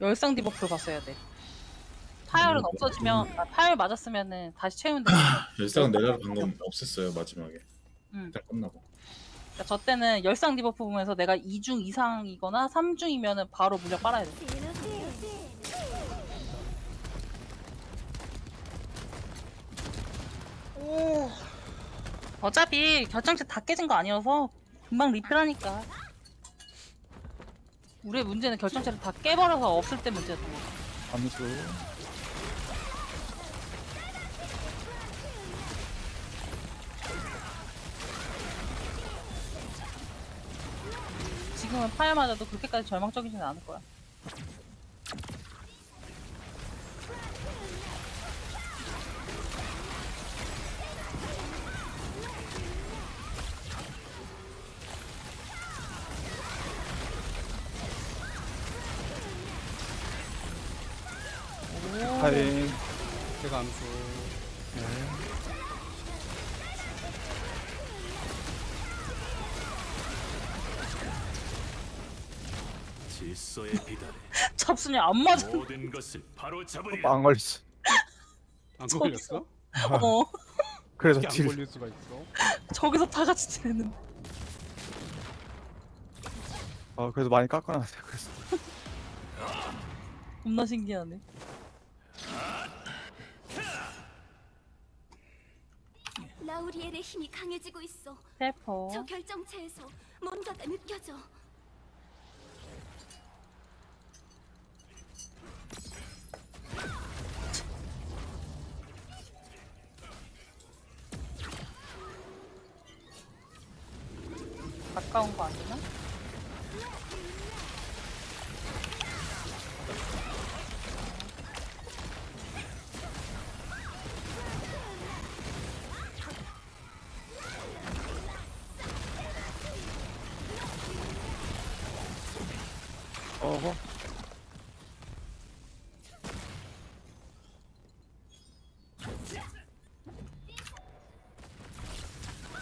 열상 디버프를 봤어야 돼. 파열은 없어지면 아, 파열 맞았으면은 다시 채우면 돼. 열상은 내가 방금 없앴어요 마지막에. 음. 일단 끝나고. 그러니까 저 때는 열상 디버프 보면서 내가 2중 이상이거나 3중이면은 바로 물약 빨아야 돼. 오. 어차피 결정체 다 깨진 거 아니어서 금방 리필하니까. 우리의 문제는 결정체를 다 깨버려서 없을 때 거야. 암수. 지금은 파열 맞아도 그렇게까지 절망적이지는 않을 거야. 타임. 제가 암수. 네. 잡순이 안 맞아. 모든 것을 바로 잡으리라. 안 걸렸어. 안 저기서. 걸렸어? 어. 그래서 이게 안 딜. 걸릴 수가 있어. 저기서 다 같이 지내는. 어, 그래서 많이 깎아놨어요. 그래서. 겁나 신기하네. 라우리엘의 힘이 강해지고 있어. 텔포. 저 결정체에서 뭔가가 느껴져. 가까운 거 아니나? 어허.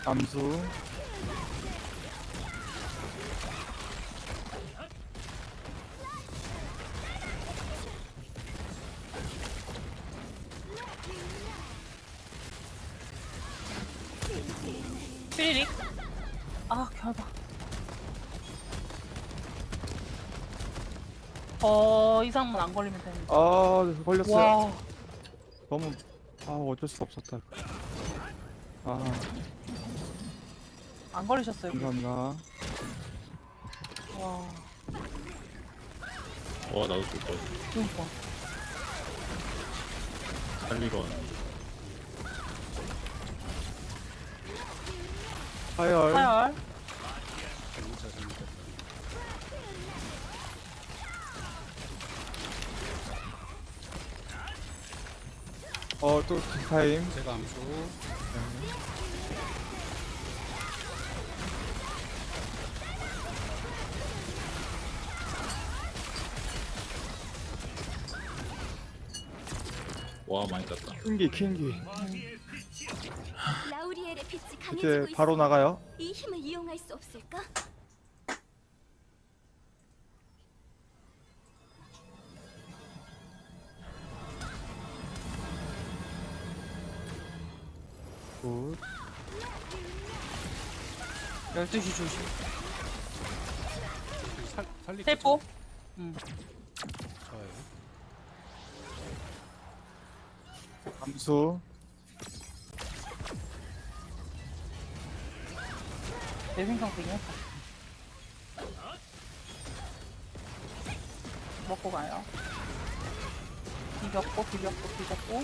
암수. 삐리릭. 아, 결박. 더 이상만 안 걸리면 되는데. 아, 걸렸어요. 와, 너무 아 어쩔 수 없었다. 아 안 걸리셨어요. 감사합니다. 와, 와 나도 줄 거야. 그니까. 왔네. 하열. 파열. 진짜 재밌겠다. 어또 타임. 제가 암수. 와 많이 땄다. 킹기 킹기. 라우리엘의 빛이 강해지고 이제. 바로 나가요. 이 힘을 이용할 수 없을까? 12시 조심. 살 살리. 텔포. 응. 좋아요. 암수. 내 생각이네. 먹고 가요. 비볐고, 비볐고, 비볐고.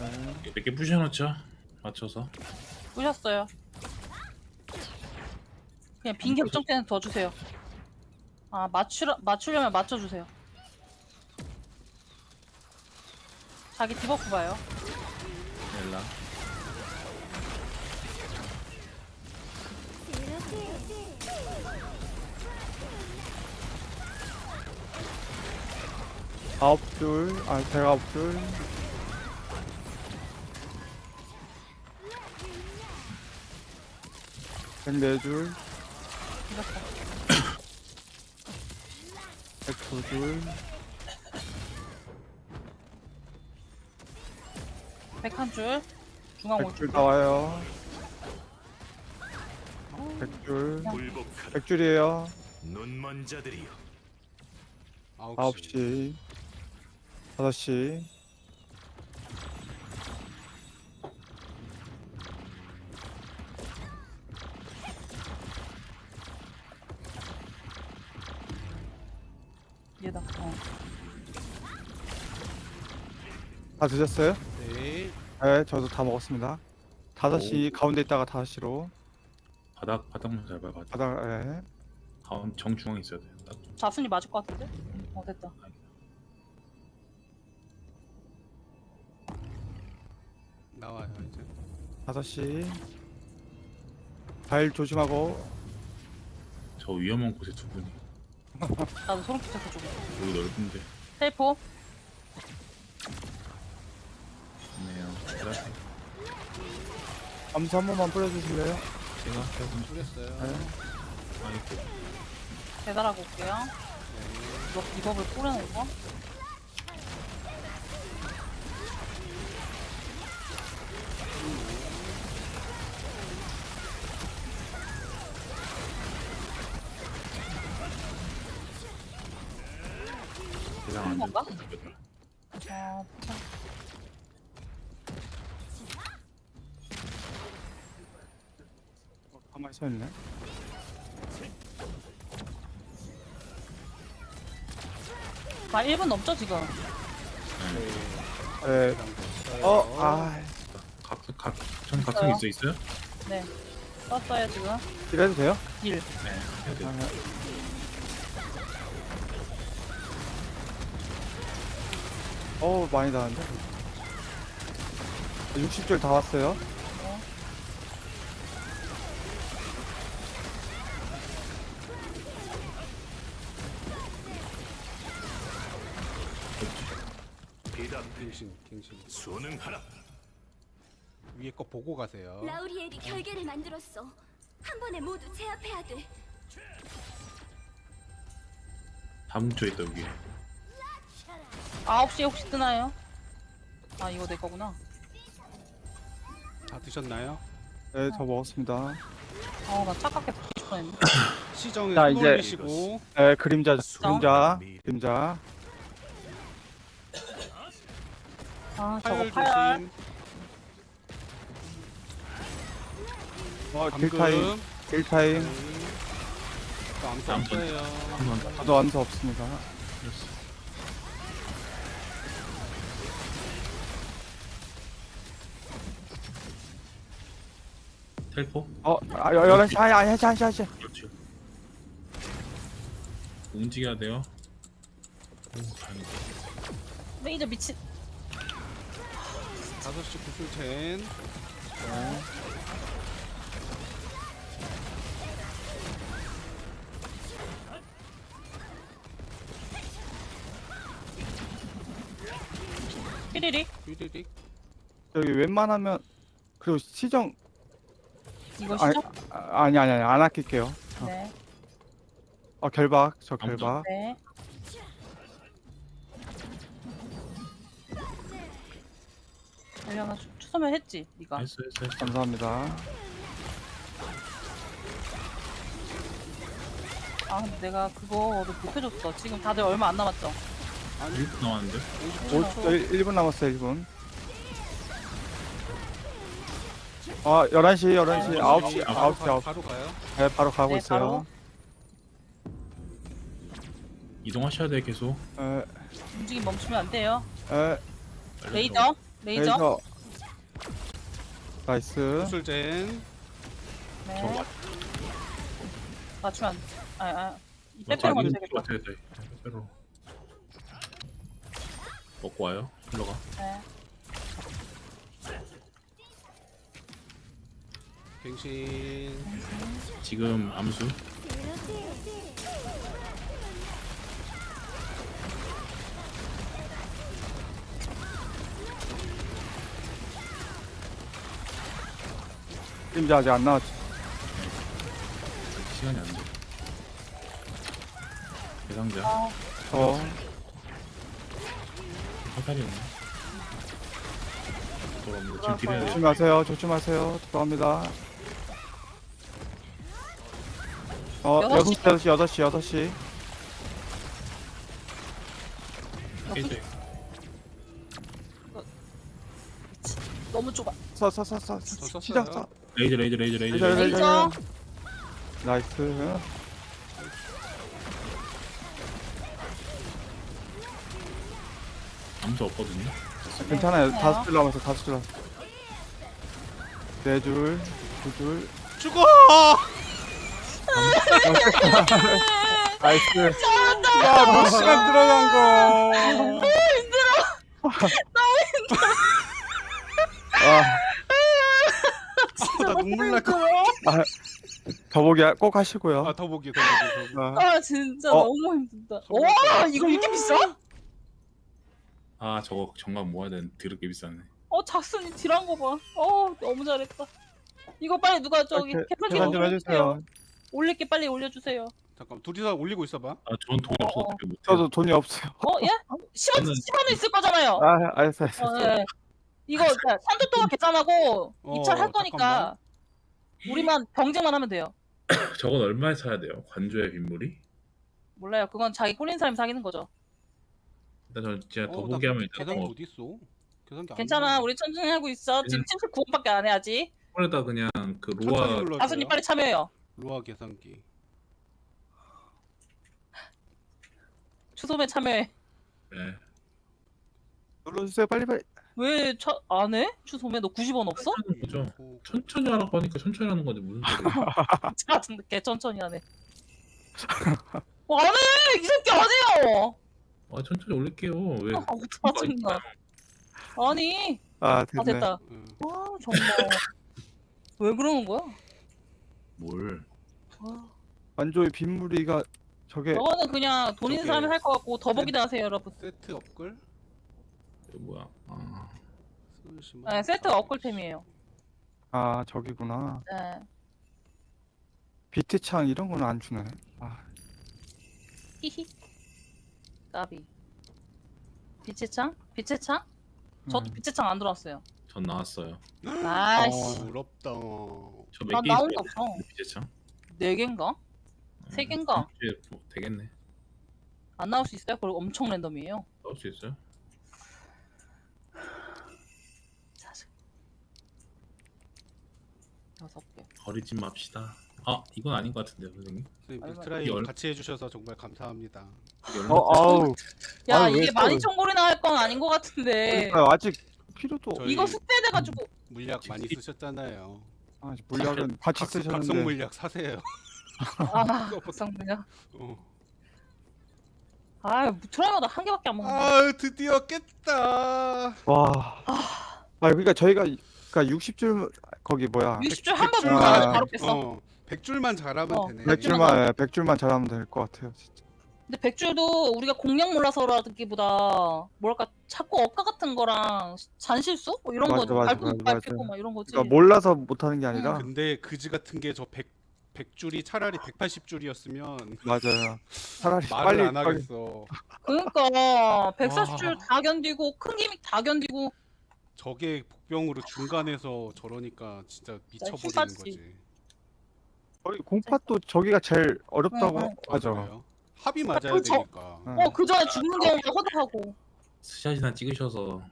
네. 몇개 부셔놓죠? 맞춰서. 뿌셨어요. 그냥 빈 결정체는 더 주세요. 아, 맞추려, 맞추려면 맞춰주세요. 자기 디버프 봐요. 넬라. 아홉 줄, 아 제가 아홉 줄. 백네 줄, 이겼어. 백두 줄, 101줄. 중앙 백 올줄. 줄 나와요. 백 줄, 굴복하라 백 줄이에요. 눈먼 자들이여 아홉 아홉 시. 시, 다섯 시, 다 드셨어요? 네. 네, 저도 다 먹었습니다. 다섯 시 가운데 있다가 다섯 시로 바닥 바닥만 잘 봐. 바닥. 바닥. 예. 가운 정중앙에 있어야 돼. 딱. 자순이 맞을 것 같은데? 어 됐다. 나와요 이제. 다섯 시. 발 조심하고 저 위험한 곳에 두 분이. 나도 소름 끼쳐서 좀. 여기 넓은데. 텔포. 그래. 암수 한 번만 뿌려주실래요? 제가 해본 뿌렸어요. 네. 아이고. 배달하고 올게요. 이거 이법을 뿌려놓은 거. 대상 한안 건가? 아, 참. 어, 가만히 서 있네. 아 1분 넘죠 지금? 네. 어, 아, 각, 각, 전 각성 있어 있어요? 네. 썼어요 지금. 이래도 돼요? 1. 네. 해야 돼. 아, 어우, 많이 나왔는데? 60줄 다 왔어요. 갱신 갱신. 순응하라 위에 거 보고 가세요. 라우리엘이 결계를 만들었어. 한 번에 모두 제압해야 돼. 다 뭉쳐있다 여기. 9시에 혹시 뜨나요? 아 이거 내 거구나. 다 드셨나요? 네, 저 먹었습니다. 아나 착각해. 시정에 자, 손 이제- 올리시고 네, 그림자, 그림자, 그림자. 아 저거 파열 파열. 조심. 어, 감금. 딜타임, 딜타임. 또 암수 암수. 없어요. 한번 저도 암수 없습니다. 텔포? 어, 아, 여- 열한 시, 아니, 아니, 하시, 하시, 하시. 그렇지. 움직여야 돼요. 오, 다행이다. 레이저 미친. 5시 구슬첸. 삐리리. 삐리릭. 여기 웬만하면, 그리고 시정, 이거 아니, 시죠? 아, 아니, 아니, 아니, 안 아낄게요. 네. 어, 결박, 저. 결박. 네. 엘리아나 추- 추서면 했지 네가. 했어 했어 했어. 감사합니다. 아 근데 내가 그거를 못 해줬어. 지금 다들 얼마 안 남았죠? 1분 남았는데? 5, 1분 남았어요, 1분. 아, 11시, 11시, 9시, 바로 9시, 가- 9시. 바로 가요. 네, 바로 가고 네, 있어요. 바로. 이동하셔야 돼 계속. 에, 움직임 멈추면 안 돼요. 에, 빨리 레이저. 레이저. 레이저. 나이스. 구슬첸. 네. 맞추면 안. 아 아. 이 맞- 빼빼로 맞- 맞춰야겠다. 맞춰야 돼. 빼빼로. 먹고 와요. 흘러가. 네. 갱신. 지금 암수. 이제 아직 안 나왔지. 시간이 안 돼. 대상자 어, 화살이 없네. 돌아옵니다. 지금 딜해야 돼. 조심하세요. 조심하세요. 들어갑니다. 어, 여섯 시? 6시, 6시, 6시, 6시. 깨져. 너무 좁아. 서, 서, 서, 서. 썼어요? 시작, 서. 레이저 레이저 레이저 레이저. 레이저, 레이저. 레이저. 나이스. 암수 없거든요. 괜찮아요. 네. 다섯 줄 남았어, 다섯 줄 남았어. 네 줄, 두 줄. 죽어! 나이스. 야, 몇 시간 들어간 거. 아, 눈물 날 거. 아, 더보기 꼭 하시고요. 아, 더보기, 더보기, 더보기. 아, 아 진짜 어. 너무 힘들다. 와 이거 이렇게 비싸? 아 저거 정말 모아야 되는 드럽게 비싸네. 어 작순이 딜한 거 봐. 어 너무 잘했다. 이거 빨리 누가 저기 이렇게 계산 계산 좀 해주세요. 올릴게 빨리 올려주세요. 잠깐, 둘이서 올리고 있어봐. 아 저는 돈이 어, 없어서 어. 저도 돈이 없어요. 어 예? 10원 저는- 10원은 있을 거잖아요. 아, 알았어, 알았어. 어, 예. 이거 3주 동안 계산하고 어, 입찰 할 거니까 잠깐만. 우리만 병쟁만 하면 돼요. 저건 얼마에 사야 돼요? 관조의 빗물이? 몰라요. 그건 자기 꼴린 사람이 사귀는 거죠. 일단 저는 진짜 어, 더보기 나 하면 일단 계산기 어, 어디 있어? 계산기 안 괜찮아. 나와. 우리 천천히 하고 있어. 지금 79원밖에 안 해야지. 폰에다 그냥 그 천천히 로아 눌러줘요. 다순이 빨리 참여해요. 로아 계산기. 추소매 참여해. 네. 눌러주세요, 빨리, 빨리. 왜안 해? 추소매 너 90원 없어? 하는 거죠. 오, 천천히 하라고 하니까 천천히 하는 건데 무슨 소리야? 같은데 개 천천히 하네. 어, 안 해! 이 새끼 안 해요! 아 천천히 올릴게요. 왜? 아, 짜증나. 아니, 아, 아, 됐네. 됐다. 응. 아, 정말. 왜 그러는 거야? 뭘? 아, 완조의 빗물이가 저게 저거는 그냥 돈 있는 저게- 사람이 할것 같고 더보기다 하세요, 여러분. 세트 업글? 이거 뭐야? 아, 네, 세트가 업글템이에요. 아 저기구나. 네. 비트창 이런 거는 안 주네. 아, 히히. 까비. 빛의 창? 빛의 창? 저도 음. 빛의 창안 들어왔어요. 전 나왔어요. 아이씨. 부럽다. 저난몇개 나온 게 있어요? 없어. 비제창? 네 개인가? 세 개인가? 뭐 되겠네. 안 나올 수 있어요? 그리고 엄청 랜덤이에요. 나올 수 있어요? 사실. 여섯 개. 버리지 맙시다. 아 이건 아닌 것 같은데요, 선생님? 선생님, 얼마- 트라이 얼- 같이 해주셔서 정말 감사합니다. 이게 얼마? 어, 아우. 야 아니, 왜 이게 또- 12,000골이나 할 건 아닌 것 같은데 그러니까 아직 필요도. 저희- 이거 숙제돼가지고 물약 많이 쓰셨잖아요. 아, 물약은 같이 각성, 각성 쓰셨는데. 물약 사세요. 아 박상분야 어. 아 트라이마다 한 개밖에 안 먹는 아 드디어 깼다. 와. 아, 그러니까 저희가 그러니까 60줄 거기 뭐야? 60줄 한번 아, 바로 깼어 어, 100줄만 잘하면 어, 되네. 백 줄- 100줄만 예, 100줄만 잘하면 될 것 같아요, 진짜. 근데 백줄도 우리가 공략 몰라서라기보다 뭐랄까 자꾸 억까 같은 거랑 잔실수? 뭐 이런 맞아, 거 맞아, 밟고 맞아, 밟히고 맞아. 막 이런 거지 그러니까 몰라서 못 하는 게 아니라 근데 그지 같은 게 저 100, 100줄이 차라리 180줄이었으면 맞아요. 차라리 말을 빨리 안 하겠어. 그러니까 140줄 와. 다 견디고 큰 기믹 다 견디고 저게 복병으로 중간에서 저러니까 진짜 미쳐버리는. 거지. 거의 공팟도 저기가 제일 어렵다고 응, 응. 하죠. 맞아요. 합이 맞아야 그 저- 되니까. 응. 어 그 전에 죽는 경우가 허다하고 스샷이나 찍으셔서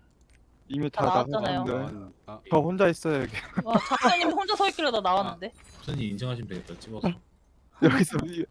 이미 다 다 나왔잖아요. 나갔는데 난- 아, 저 혼자 있어요 여기. 와 작가님 혼자 서 있길래 나 나왔는데 선생님 인정하시면 되겠다. 찍어서. 여기서 이-